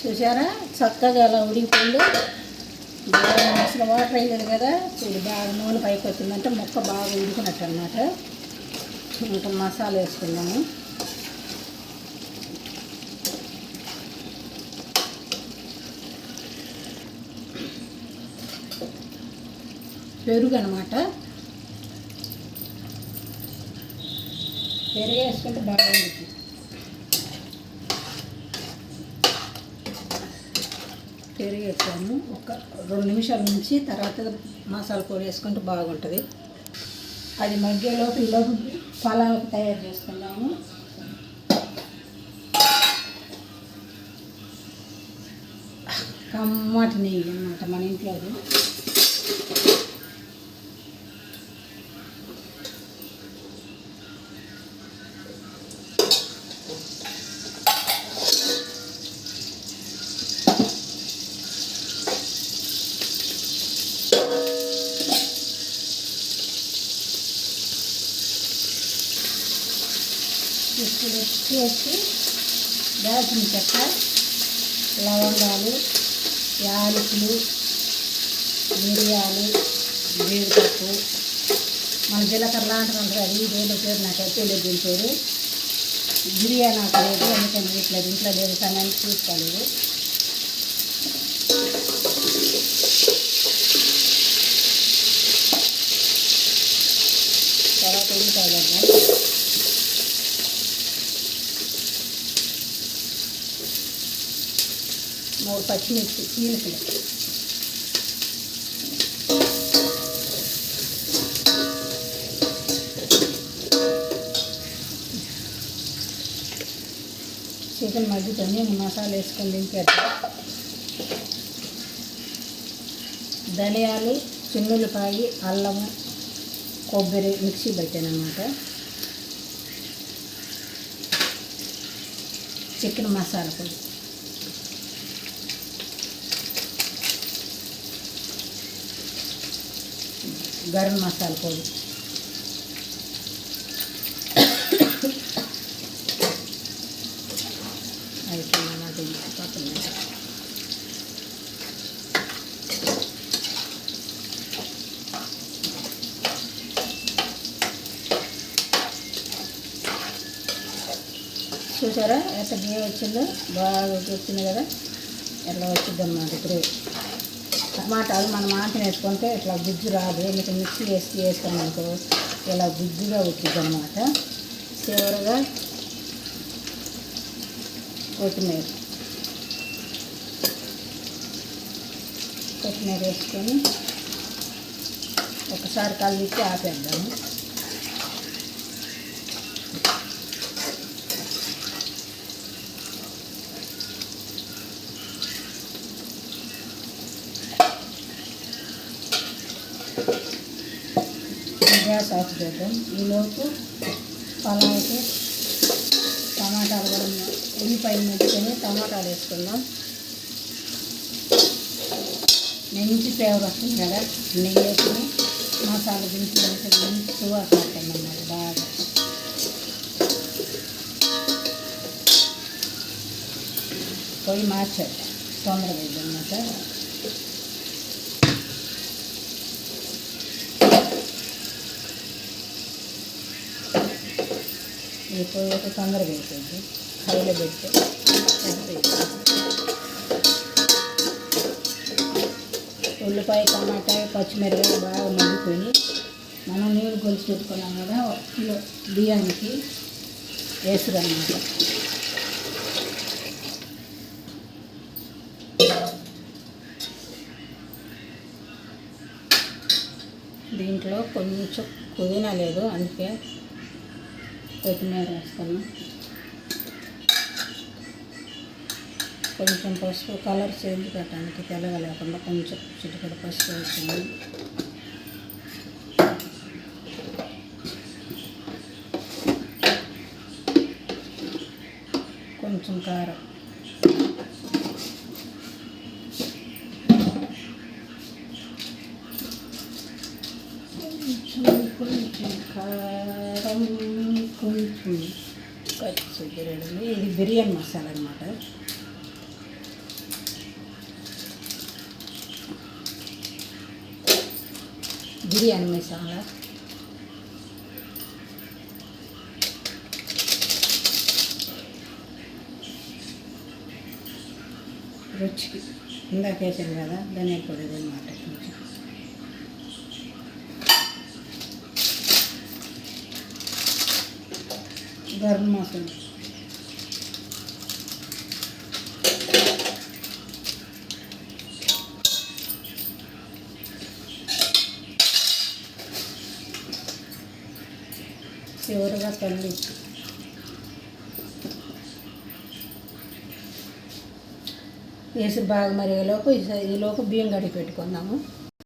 చూసారా చక్కగా అలా ఉడికిపోయింది. బాగా అసలు వాటర్ అయ్యేది కదా. చూడు బాగా నూనె పైకి వచ్చిందంటే ముక్క బాగా ఉడికినట్టు అనమాట ఇంకా మసాలా వేసుకున్నాము పెరుగు అనమాట పెరుగు వేసుకుంటే బాగా ఉంటుంది పెరుగు వేసాము ఒక రెండు నిమిషాల నుంచి తర్వాత మసాలా పొడి వేసుకుంటే బాగుంటుంది. అది మగ్గేలోపు ఈలోపు పలావ్ తయారు చేసుకున్నాము కమ్మటి నెయ్యి అనమాట మన ఇంట్లో ఇప్పుడు వచ్చేసి దాల్చిన చెక్క లవంగాలు యాలకులు మిరియాలు జీడిపప్పు మన జీలకర్ర లాంటిది ఉంటుంది అది వేల పేరు నాకు అయితే లేదు దీని పేరు బిర్యానీ. నాకు లేదు అందుకని ఇట్లా ఇంట్లో లేదు సమయానికి చూసుకోలేదు తర్వాత ఉల్లిపాయలు మూడు పచ్చిమిర్చి చీలికలు చికెన్ మగ్గుతుంది మసాలా వేసుకొని దింపేద్దాం ధనియాలు చిన్నులపాయి అల్లము కొబ్బరి మిక్సీ పెట్టాను అనమాట చికెన్ మసాలా పొడి. గరం మసాలా పొడి. అయిపోయిందన్నమాట పక్కన చూసారా? ఎంత గ్రేవీ వచ్చిందో? బాగా వచ్చింది కదా? ఎట్లా వచ్చిందన్నమాట ఇప్పుడు టమాటాలు మనం మాంసం వేసుకుంటే ఇట్లా గుజ్జు రాదు. మీకు మిక్సీ వేసి వేస్తాం అనుకో ఇలా గుజ్జుగా వచ్చింది అనమాట చివరగా కొత్తిమీర. కొత్తిమీర వేసుకొని ఒకసారి కలిపి ఆపేద్దాము. గ్యాస్ ఆఫ్ చేద్దాం ఈలోపు పలావుకి టమాటాలు కూడా ఉల్లిపాయలు మెచ్చుకొని టమాటాలు వేసుకుందాం. మంచి ఫ్లేవర్ వస్తుంది కదా నెయ్యి వేసుకుని మసాలా దించి వేసి మంచి సువాసన వస్తుంది అన్నమాట బాగా. పొయ్యి మార్చాలి తొందరగా ఇది అన్నమాట ఈ పొయ్యి ఒక తొందరగా అయిపోయింది హైలో పెడితే ఉల్లిపాయ టమాటా పచ్చిమిరపకాయ బాగా మండిపోయి మనం నీళ్ళు కొలిచి పెట్టుకున్నాం కదా ఒక కిలో బియ్యానికి వేసురన్నమాట దీంట్లో కొంచెం పుదీనా లేదు అందుకే కొత్తిమీర వేసుకున్నాం. కొంచెం పసుపు కలర్ చేంజ్ పెట్టడానికి తెల్లగా లేకుండా కొంచెం చిటికడ పసుపు వచ్చింది కొంచెం కారం. కొంచెం కొంచెం కారం. కొంచెం ఖర్చు బిర్యానీ ఇది బిర్యానీ మసాలా అనమాట బిర్యానీ మసాలా రుచికి ఇందాక వేసాను కదా ధనియాల పొడి అనమాట గరం మసాలా చివరిగా తల్లి. వేసి బాగా మరిగేలోపు ఈ- ఈలోపు బియ్యం కడిగి పెట్టుకుందాము.